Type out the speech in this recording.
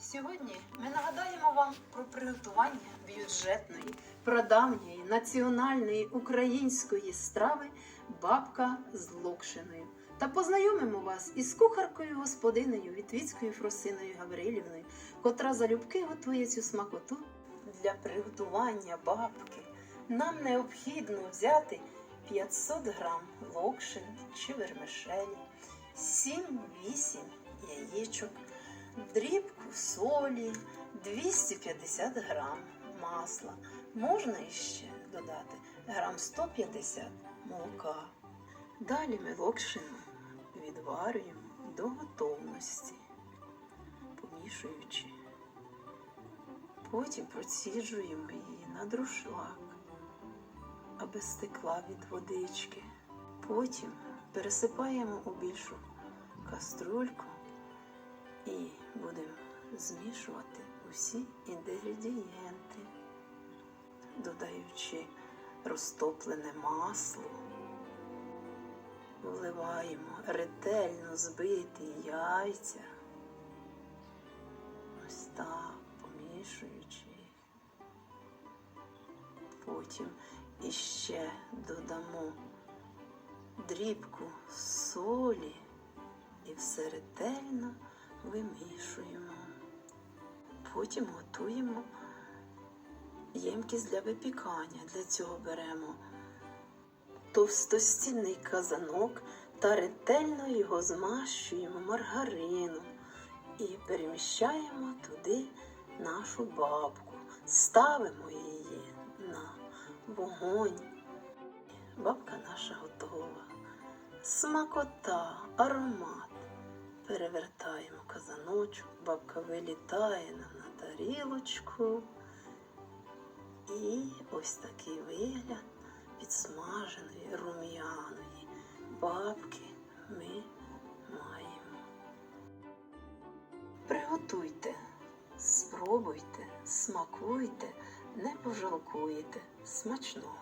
Сьогодні ми нагадаємо вам про приготування бюджетної, прадавньої, національної української страви бабка з локшиною. Та познайомимо вас із кухаркою господинею Вітвіцькою Фросиною Гаврилівною, котра залюбки готує цю смакоту для приготування бабки. Нам необхідно взяти 500 грам локшин чи вермишелі, 7-8 яєчок, дрібку солі, 250 грам масла. Можна іще додати грам 150 молока. Далі ми локшину відварюємо до готовності, помішуючи. Потім проціджуємо її на друшлак, аби стекла від водички. Потім пересипаємо у більшу каструльку і будемо змішувати усі інгредієнти, додаючи розтоплене масло, вливаємо ретельно збиті яйця, ось так помішуючи. Потім іще додамо дрібку солі і все ретельно. Потім готуємо ємкість для випікання. Для цього беремо товстостінний казанок та ретельно його змащуємо маргарином і переміщаємо туди нашу бабку. Ставимо її на вогонь. Бабка наша готова. Смакота, аромат. Перевертаємо казаночок, бабка вилітає нам на тарілочку. І ось такий вигляд підсмаженої рум'яної бабки ми маємо. Приготуйте, спробуйте, смакуйте, не пожалкуєте смачного.